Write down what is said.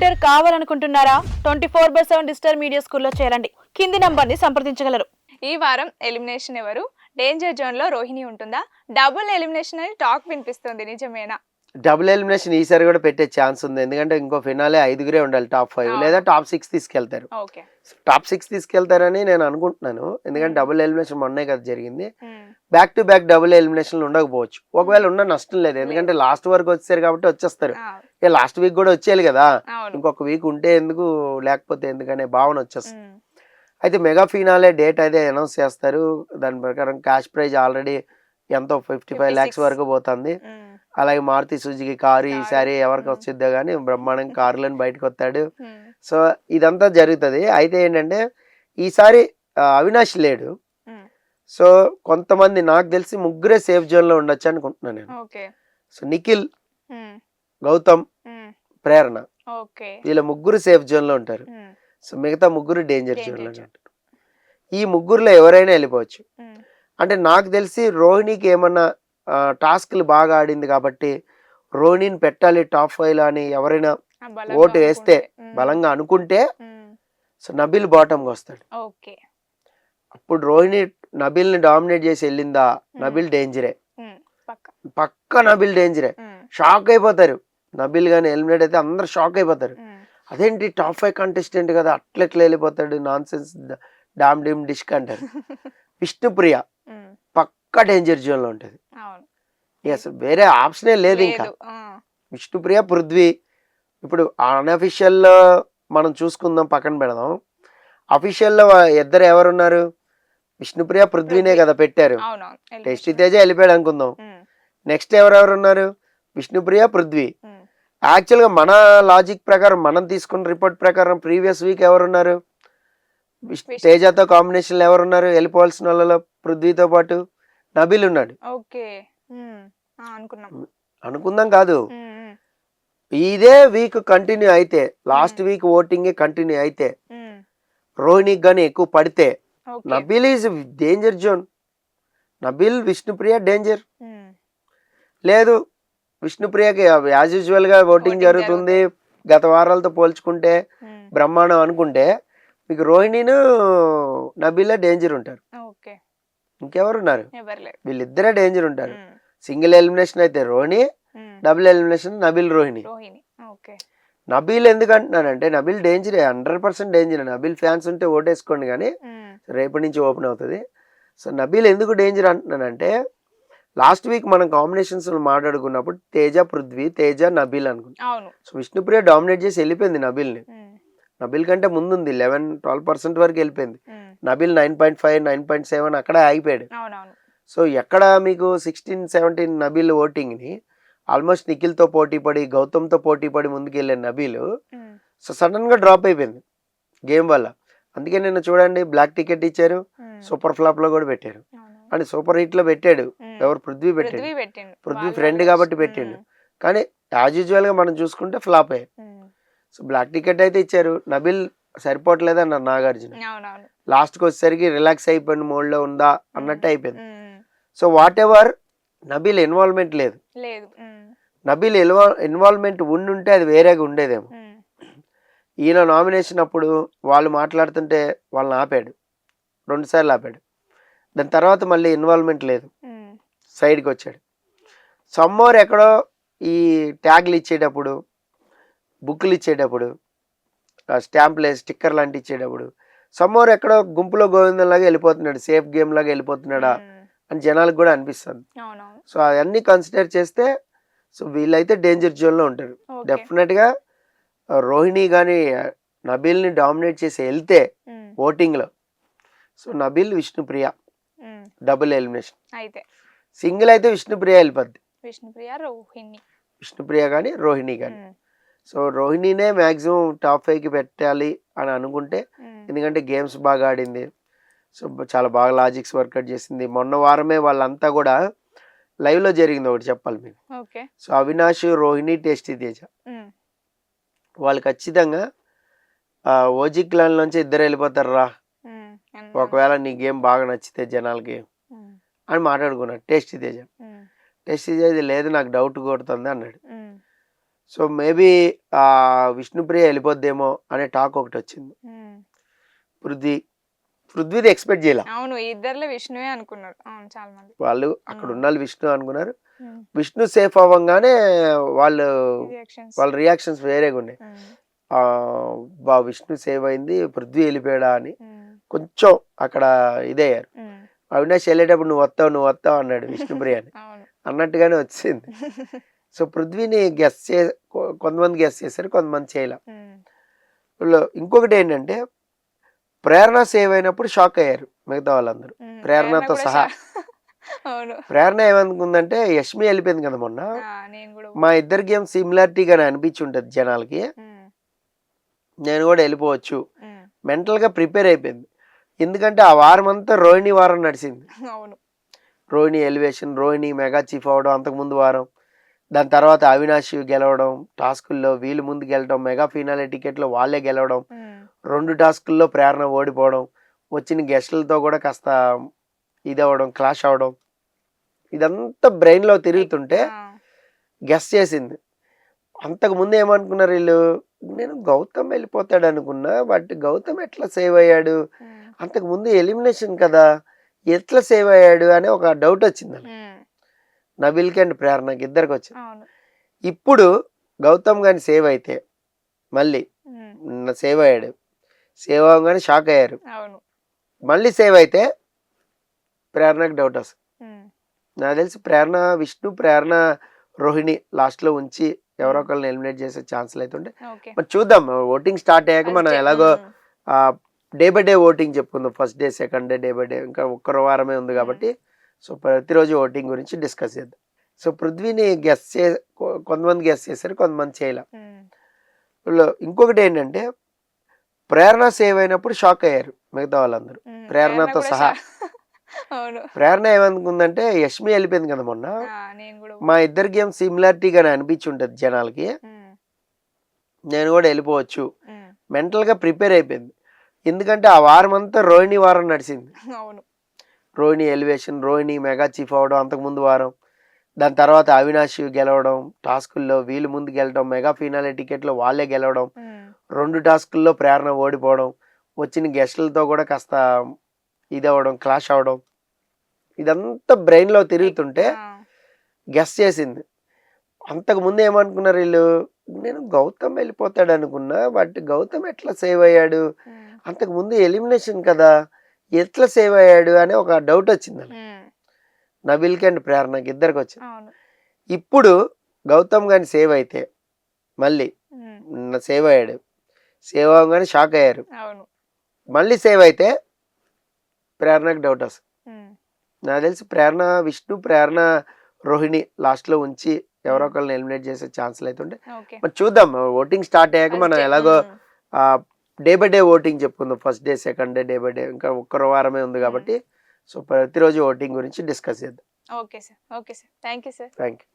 Editor కావాలనుకుంటున్నారా? Twenty four by seven digital media స్కూల్లో చేరండి. కింది నంబర్ని సంప్రదించగలరు. ఈ వారం ఎలిమినేషన్ ఎవరు? డేంజర్ జోన్లో రోహిణి ఉంటుందా? డబుల్ ఎలిమినేషన్ అని టాక్ వినిపిస్తుంది నిజమేనా? డబుల్ ఎలిమినేషన్ ఈసారి కూడా పెట్టే ఛాన్స్ ఉంది. ఎందుకంటే ఇంకో ఫినాలే ఐదుగురే ఉండాలి టాప్ ఫైవ్. లేదా టాప్ సిక్స్ తీసుకెళ్తారు. ఓకే. టాప్ సిక్స్ తీసుకెళ్తారని నేను అనుకుంటున్నాను. ఎందుకంటే డబుల్ ఎలిమినేషన్ మొన్నే కదా జరిగింది. బ్యాక్ టు బ్యాక్ డబుల్ ఎలిమినేషన్లు ఉండకపోవచ్చు. ఒకవేళ ఉన్న నష్టం లేదు. ఎందుకంటే లాస్ట్ వరకు వచ్చారు కాబట్టి వచ్చేస్తారు. లాస్ట్ వీక్ కూడా వచ్చేయాలి కదా. ఇంకొక వీక్ ఉంటే ఎందుకు లేకపోతే ఎందుకనే భావన వచ్చేస్తుంది. అయితే మెగా ఫినాలే డేట్ అయితే అనౌన్స్ చేస్తారు. దాని ప్రకారం క్యాష్ ప్రైజ్ ఆల్రెడీ ఎంతో ఫిఫ్టీ ఫైవ్ ల్యాక్స్ 56. వరకు పోతుంది. అలాగే మారుతి సుజుకి కారు. ఈసారి ఎవరికి. వచ్చిద్దో కానీ బ్రహ్మాండం కారులను బయటకు వస్తాడు. సో ఇదంతా జరుగుతుంది. అయితే ఏంటంటే ఈసారి అవినాష్ లేడు. సో కొంతమంది నాకు తెలిసి ముగ్గురే సేఫ్ జోన్లో ఉండొచ్చు అనుకుంటున్నాను నేను. సో నిఖిల్ గౌతమ్ ప్రేరణ. ఓకే. వీళ్ళ ముగ్గురు సేఫ్ జోన్లో ఉంటారు సో మిగతా ముగ్గురు డేంజర్ జోన్. లో. ఉంటారు. ఈ ముగ్గురులో ఎవరైనా వెళ్ళిపోవచ్చు. అంటే నాకు తెలిసి రోహిణికి ఏమన్నా టాస్క్లు బాగా ఆడింది కాబట్టి రోహిణిని పెట్టాలి టాప్ ఫైవ్లో అని ఎవరైనా ఓటు వేస్తే బలంగా అనుకుంటే సో నబిల్ బాటంకి వస్తాడు. ఓకే. అప్పుడు రోహిణి నబిల్ని డామినేట్ చేసి వెళ్ళిందా? నబిల్ డేంజరే. పక్క. నబిల్ డేంజరే. షాక్ అయిపోతారు. నబిల్ గాని ఎలిమినేట్ అయితే అందరు షాక్ అయిపోతారు. అదేంటి టాప్ ఫైవ్ కంటెస్టెంట్ కదా అట్లా ఎట్లా వెళ్ళిపోతాడు నాన్ సెన్స్ డామ్ డిమ్ డిష్క్ అంటారు. విష్ణుప్రియ పక్క డేంజర్ జోన్లో ఉంటది ఎస్ వేరే ఆప్షనే లేదు ఇంకా. విష్ణుప్రియ పృథ్వీ ఇప్పుడు అన్అఫిషియల్ మనం చూసుకుందాం పక్కన పెడదాం. అఫీషియల్లో ఇద్దరు ఎవరున్నారు? విష్ణుప్రియ పృథ్వీనే పృథ్వీ. కదా పెట్టారు. టెస్ట్. తేజ వెళ్ళిపోయాడు అనుకుందాం. నెక్స్ట్ ఎవరెవరు ఉన్నారు? విష్ణుప్రియ పృథ్వీ. ఉమ్, యాక్చువల్గా మన లాజిక్ ప్రకారం మనం తీసుకున్న రిపోర్ట్ ప్రకారం ప్రీవియస్ వీక్ ఎవరున్నారు. తేజతో కాంబినేషన్ ఎవరున్నారు? వెళ్ళిపోవాల్సిన వాళ్ళలో పృథ్వీతో పాటు నబీల్ ఉన్నాడు. అనుకుందాం కాదు. ఇదే వీక్ కంటిన్యూ అయితే లాస్ట్ వీక్ ఓటింగ్ కంటిన్యూ అయితే రోహిణికి కానీ ఎక్కువ పడితే Nabeel is danger zone Nabeel Vishnupriya danger లేదు విష్ణుప్రియకి యాజ్ యూజువల్గా ఓటింగ్ జరుగుతుంది. గత వారాలతో పోల్చుకుంటే ఉమ్, బ్రహ్మాండం అనుకుంటే మీకు రోహిణిను నబీలే డేంజర్ ఉంటారు. ఓకే. ఇంకెవరున్నారు? వీళ్ళిద్దరే డేంజర్ ఉంటారు. ఉమ్, సింగిల్ ఎలిమినేషన్ అయితే Rohini um, double elimination Nabeel Rohini. Nabeel ఎందుకు అంటున్నానంటే Nabeel డేంజరే hundred percent danger Nabeel fans ఉంటే ఓటేసుకోండి కానీ రేపటి నుంచి ఓపెన్ అవుతుంది. సో నబీల్ ఎందుకు డేంజర్ అంటున్నానంటే లాస్ట్ వీక్ మనం కాంబినేషన్స్ మాట్లాడుకున్నప్పుడు తేజ పృథ్వీ తేజ నబీల్ అనుకున్నాం సో విష్ణుప్రియ డామినేట్ చేసి వెళ్ళిపోయింది నబీల్ని. నబీల్ కంటే ముందుంది లెవెన్ ట్వెల్వ్ పర్సెంట్ వరకు వెళ్ళిపోయింది. Nabeel nine point five nine point seven అక్కడే ఆగిపోయాడు. సో ఎక్కడ మీకు సిక్స్టీన్ సెవెంటీన్ నబీల్ ఓటింగ్ని ఆల్మోస్ట్ నిఖిల్తో పోటీ పడి గౌతమ్తో పోటీ పడి ముందుకు వెళ్ళే నబీల్ సో సడన్గా డ్రాప్ అయిపోయింది గేమ్ వల్ల. అందుకే నేను చూడండి బ్లాక్ టికెట్ ఇచ్చారు సూపర్ ఫ్లాప్లో కూడా పెట్టారు. అని సూపర్ హిట్లో పెట్టాడు. ఎవరు పృథ్వీ పెట్టాడు. పృథ్వీ పెట్టిండు. వాళ్ళు కాబట్టి పెట్టిండు. కానీ యాజ్ యూజువల్గా మనం చూసుకుంటే ఫ్లాప్. అయ్యాయి సో బ్లాక్ టికెట్ అయితే ఇచ్చారు. నబిల్ సరిపోవట్లేదు అన్నారు నాగార్జున. అవునవును. లాస్ట్కి వచ్చేసరికి రిలాక్స్ అయిపోయిన మోడ్లో ఉందా అన్నట్టు అయిపోయింది. So whatever Nabil involvement లేదు. నబిల్ ఇన్వాల్వ్మెంట్ ఉండుంటే అది వేరేగా ఉండేదేమో. ఈయన నామినేషన్ అప్పుడు వాళ్ళు మాట్లాడుతుంటే వాళ్ళని ఆపాడు. రెండుసార్లు ఆపాడు. దాని తర్వాత మళ్ళీ ఇన్వాల్వ్మెంట్ లేదు. సైడ్కి వచ్చాడు సమ్మోర్ ఎక్కడో ఈ ట్యాగ్లు ఇచ్చేటప్పుడు బుక్లు ఇచ్చేటప్పుడు స్టాంప్లు స్టిక్కర్ లాంటి ఇచ్చేటప్పుడు సమ్మోర్ ఎక్కడో గుంపులో గోవిందంలాగా వెళ్ళిపోతున్నాడు సేఫ్ గేమ్ లాగా వెళ్ళిపోతున్నాడా అని జనాలకు కూడా అనిపిస్తుంది. సో అవన్నీ కన్సిడర్ చేస్తే సో వీళ్ళైతే డేంజర్ జోన్లో ఉంటారు. డెఫినెట్గా రోహిణి కానీ నబీల్ని డామినేట్ చేసి వెళ్తే ఓటింగ్లో. So Nabeel Vishnupriya double elimination. అయితే. సింగిల్ అయితే విష్ణుప్రియ వెళ్ళిపోద్ది. విష్ణుప్రియ రోహిణి. విష్ణుప్రియ కానీ రోహిణి కానీ. సో రోహిణినే మ్యాక్సిమం టాప్ ఫైవ్కి పెట్టాలి అని అనుకుంటే ఎందుకంటే గేమ్స్ బాగా ఆడింది. సో చాలా బాగా లాజిక్స్ వర్కౌట్ చేసింది. మొన్న వారమే వాళ్ళంతా కూడా లైవ్లో జరిగింది ఒకటి చెప్పాలి మీకు. Okay. So Avinash Rohini tasty Teja వాళ్ళు ఖచ్చితంగా ఓజీ క్లాన్ నుంచి ఇద్దరు వెళ్ళిపోతారు రా. ఒకవేళ నీ గేమ్ బాగా నచ్చితే జనాలకి. అని మాట్లాడుకున్నాడు. టేస్టీ ఉమ్, టేస్టీ తేజ లేదు నాకు డౌట్ కొడుతుంది అన్నాడు. సో మేబీ ఆ విష్ణుప్రియ వెళ్ళిపోద్దేమో అనే టాక్ ఒకటి వచ్చింది. పృథ్వీ పృథ్వీది ఎక్స్పెక్ట్ చేయాల? అవును ఈ ఇద్దర్లో విష్ణువే అనుకున్నారు. అవును చాలా మంది. వాళ్ళు అక్కడ. ఉన్న వాళ్ళు విష్ణు అనుకున్నారు. విష్ణు సేఫ్ అవ్వగానే వాళ్ళు. వాళ్ళ రియాక్షన్స్ వేరేగా ఉన్నాయి. బా విష్ణు సేవ్ అయింది పృథ్వీ వెళ్ళిపోయాడా అని. కొంచెం అక్కడ ఇదయ్యారు. అవినాష్ వెళ్ళేటప్పుడు నువ్వు వస్తావు నువ్వు వస్తావు అన్నాడు విష్ణుప్రియ అని అవును. అన్నట్టుగానే వచ్చింది. సో పృథ్వీని గెస్ చే కొంతమంది గెస్ చేశారు కొంతమంది చేయలే. ఇంకొకటి ఏంటంటే ప్రేరణ సేవ్ అయినప్పుడు షాక్ అయ్యారు మిగతా వాళ్ళందరూ. ప్రేరణతో సహా. ప్రేరణ ఏమనుకుందంటే యష్మి వెళ్ళిపోయింది కదా మొన్న. మా ఇద్దరి గేమ్ సిమిలారిటీగానే అనిపించి ఉంటుంది జనాలకి. నేను కూడా వెళ్ళిపోవచ్చు. మెంటల్గా ప్రిపేర్ అయిపోయింది. ఎందుకంటే ఆ వారం అంతా రోహిణి వారం నడిచింది. అవును. Rohini elevation Rohini mega chief అవడం అంతకుముందు వారం. దాని తర్వాత అవినాష్ గెలవడం టాస్కుల్లో వీళ్ళు ముందు గెలవడం మెగా ఫినాలే టికెట్లో వాళ్ళే గెలవడం. రెండు టాస్కుల్లో ప్రేరణ ఓడిపోవడం వచ్చిన గెస్టులతో కూడా కాస్త ఇది అవ్వడం క్లాష్ అవ్వడం ఇదంతా బ్రెయిన్లో తిరుగుతుంటే ఆ. గెస్ చేసింది. అంతకు ముందు ఏమనుకున్నారు వీళ్ళు? నేను గౌతమ్ వెళ్ళిపోతాడు అనుకున్నా బట్ గౌతమ్ ఎట్లా సేవ్ అయ్యాడు. అంతకు ముందు ఎలిమినేషన్ కదా ఎట్లా సేవ్ అయ్యాడు అనే ఒక డౌట్ వచ్చింది. నబిల్కి అండ్ ప్రేరణకి ఇద్దరికి వచ్చింది అవును. ఇప్పుడు గౌతమ్ గాని సేవ్ అయితే మళ్ళీ సేవ్ అయ్యాడు. సేవ్ అవ్వగానే షాక్ అయ్యారు. మళ్ళీ సేవ్ అయితే ప్రేరణకు డౌట్ వస్తుంది. నాకు తెలిసి ప్రేరణ విష్ణు ప్రేరణ రోహిణి లాస్ట్లో ఉంచి ఎవరో ఒకరిని ఎలిమినేట్ చేసే ఛాన్సులు అయితే ఉంటాయి. ఓకే. మరి చూద్దాం ఓటింగ్ స్టార్ట్ అయ్యాక మనం ఎలాగో. డే బై డే ఓటింగ్ చెప్పుకుందాం. First day second day day by day ఇంకా ఒక్కరు వారమే ఉంది కాబట్టి సో ప్రతిరోజు ఓటింగ్ గురించి డిస్కస్ చేద్దాం. సో పృథ్వీని గెస్ చే కొంతమంది గెస్ చేశారు కొంతమంది చేయలే. ఇంకొకటి ఏంటంటే ప్రేరణ సేవ్ అయినప్పుడు షాక్ అయ్యారు మిగతా వాళ్ళందరూ. ప్రేరణతో సహా. ప్రేరణ ఏమనుకుందంటే యష్మి వెళ్ళిపోయింది కదా మొన్న. మా ఇద్దరి గేమ్ సిమిలారిటీగానే అనిపించి ఉంటుంది జనాలకి. నేను కూడా వెళ్ళిపోవచ్చు. ఉమ్. మెంటల్గా ప్రిపేర్ అయిపోయింది. ఎందుకంటే ఆ వారం అంతా రోహిణి వారం నడిచింది. అవును. Rohini elevation Rohini mega chief అవడం అంతకుముందు వారం. దాని తర్వాత అవినాష్ గెలవడం టాస్కుల్లో వీళ్ళు ముందు గెలవడం మెగా ఫినాలే టికెట్లో వాళ్ళే గెలవడం. రెండు టాస్కుల్లో ప్రేరణ ఓడిపోవడం. వచ్చిన గెస్టులతో కూడా కాస్త ఇది అవ్వడం క్లాష్ అవ్వడం ఇదంతా బ్రెయిన్లో తిరుగుతుంటే. గెస్ చేసింది. అంతకు ముందు ఏమనుకున్నారు వీళ్ళు? నేను గౌతమ్ వెళ్ళిపోతాడు అనుకున్నా బట్ గౌతమ్ ఎట్లా సేవ్ అయ్యాడు. అంతకు ముందు ఎలిమినేషన్ కదా ఎట్లా సేవ్ అయ్యాడు అనే ఒక డౌట్ వచ్చింది. నబిల్కి అండ్ ప్రేరణకి ఇద్దరికి వచ్చింది. ఇప్పుడు గౌతమ్ గాని సేవ్ అయితే మళ్ళీ సేవ్ అయ్యాడు. సేవ్ అవ్వగానే షాక్ అయ్యారు. మళ్ళీ సేవ్ అయితే ప్రేరణకు డౌట్ వస్తుంది ఉమ్. నాకు తెలిసి ప్రేరణ విష్ణు ప్రేరణ రోహిణి లాస్ట్లో ఉంచి ఎవరో ఒకరిని ఎలిమినేట్ చేసే ఛాన్సులు అయితే ఉంటాయి మరి చూద్దాం ఓటింగ్ స్టార్ట్ అయ్యాక మనం ఎలాగో. డే బై డే ఓటింగ్ చెప్పుకుందాం. First day second day day by day ఇంకా ఒక్కరు వారమే ఉంది కాబట్టి సో ప్రతిరోజు ఓటింగ్ గురించి డిస్కస్ చేద్దాం. Okay sir okay sir. Thank you sir. Thank you.